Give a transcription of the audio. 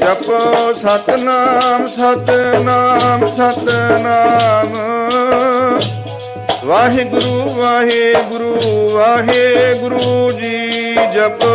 ਜਪੋ ਸਤਨਾਮ ਸਤਨਾਮ ਸਤਨਾਮ। ਵਾਹਿਗੁਰੂ ਵਾਹਿਗੁਰੂ ਵਾਹਿਗੁਰੂ ਜੀ ਜਪੋ।